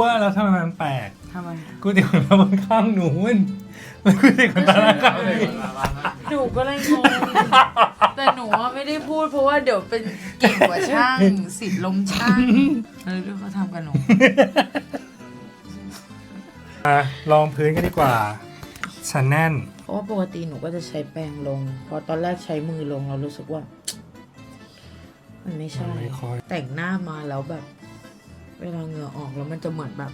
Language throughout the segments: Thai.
ว่าแล้วทำไมมันแปลกทำไมกูติดขนตาบนข้างหนูนมันกูติดขนตาด้านข้างหนูก็เลยงงแต่หนูว่าไม่ได้พูดเพราะว่าเดี๋ยวเป็นเก่งกว่าช่างสิทธิ์ลมช่างเออดูเขาทำกับหนูอะลองพื้นกันดีกว่าชันแน่น เพราะว่าปกติหนูก็จะใช้แปรงลง พอตอนแรกใช้มือลงเรารู้สึกว่า มันไม่ใช่มันไม่ค่อย แต่งหน้ามาแล้วแบบ เวลาเหงื่อออกแล้วมันจะเหมือนแบบ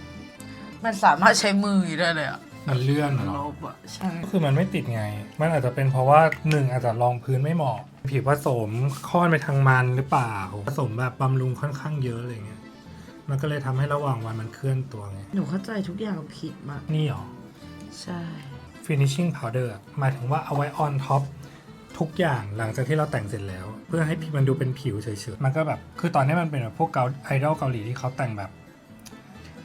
มันสามารถใช้มือได้เลยอะมันเลื่อนเหรลอ บอะใช่ ก็คือมันไม่ติดไง มันอาจจะเป็นเพราะว่าหนึ่งอาจจะรองพื้นไม่เหมาะ ผิวผสมค่อนไปทางมันหรือเปล่า ผสมแบบบำรุงค่อนข้างเยอะอะไรเงี้ย มันก็เลยทำให้ระหว่างวันมันเคลื่อนตัวไง หนูเข้าใจทุกอย่างผิดมากนี่หรอ ใช่ finishing powder อะหมายถึงว่าเอาไว้ on top ทุกอย่างหลังจากที่เราแต่งเสร็จแล้ว เพื่อให้มันดูเป็นผิวเฉยๆมันก็แบบคือตอนนี้มันเป็นแบบพวกเกาไอดอลเกาหลีที่เขาแต่งแบบ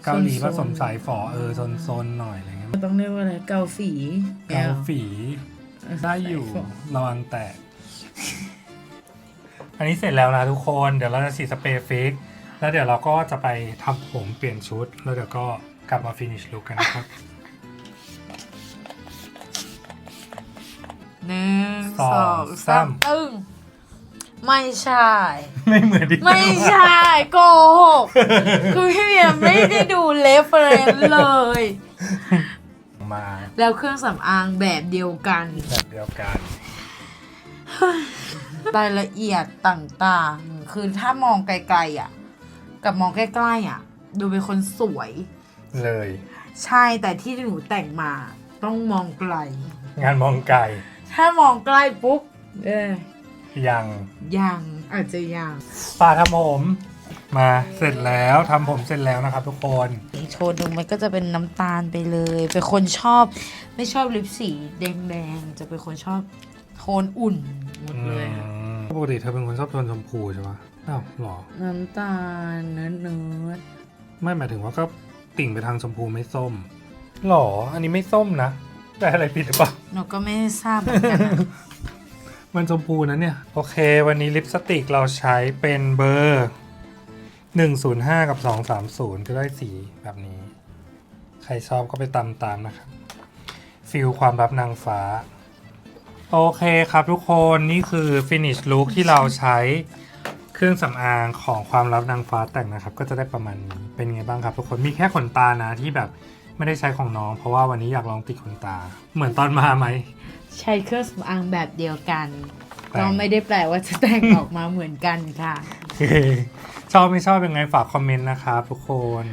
เกาหลีผสมสายฝอเออโซนๆหน่อยอะไรเงี้ยต้องเรียกว่าอะไรเกาฝีเกาฝีได้อยู่สายฝอระวังแตกอันนี้เสร็จแล้วนะทุกคนเดี๋ยวเราจะฉีดสเปรย์ฟิกแล้วเดี๋ยวเราก็จะไปทำผมเปลี่ยนชุด แล้วเดี๋ยวก็กลับมาฟินิชลุกกันนะครับ หนึ่งสสอองงสาสามม ตึ้งไม่ใช่ ไม่เหมือนที่ไม่ใช่โกหกคือพี่เวียไม่ได้ดูเลฟเฟรนเลย มาแล้วเครื่องสำอางแบบเดียวกัน แบบเดียวกันรายละเอียดต่างๆ คือถ้ามองไกลๆอะ กับมองใกล้ๆอะ ดูเป็นคนสวย เลย ใช่แต่ที่หนูแต่งมาต้องมองไกล งานมองไกล ถ้ามองใกล้ปุ๊บเออยังยังอาจจะยังป่าทำผมมาเสร็จแล้วทำผมเสร็จแล้วนะครับทุกคนโทนดูมันก็จะเป็นน้ำตาลไปเลย เป็นคนชอบ ไม่ชอบลิปสีแดงๆจะเป็นคนชอบโทนอุ่นหมดเลยอะปกติเธอเป็นคนชอบโทนชมพูใช่ปะอ้าวหรอ น้ำตาลเนื้อเนื้อไม่หมายถึงว่าก็ติ่งไปทางชมพูไม่ส้มหรอ อันนี้ไม่ส้มนะ แต่อะไรผิดหรือเปล่า หนูก็ไม่ทราบเหมือนกันนะมันชมพูนะเนี่ย โอเค วันนี้ลิปสติกเราใช้เป็นเบอร์ 105 กับ 230 ก็ได้สีแบบนี้ ใครชอบก็ไปตามตามๆนะครับ ฟิลความรับนางฟ้า โอเคครับทุกคนนี่คือ finish look ที่เราใช้เครื่องสำอางของความลับนางฟ้าแต่งนะครับ ก็จะได้ประมาณนี้เป็นไงบ้างครับทุกคนมีแค่ขนตานะที่แบบ ไม่ได้ใช้ของน้อง เพราะว่าวันนี้อยากลองติดขนตา เหมือนตอนมาไหม ใช้เครื่องสำอางแบบเดียวกัน แต่ง ก็ไม่ได้แปลว่าจะแต่งออกมาเหมือนกันค่ะ ชอบไม่ชอบยังไงฝากคอมเมนต์นะครับทุกคน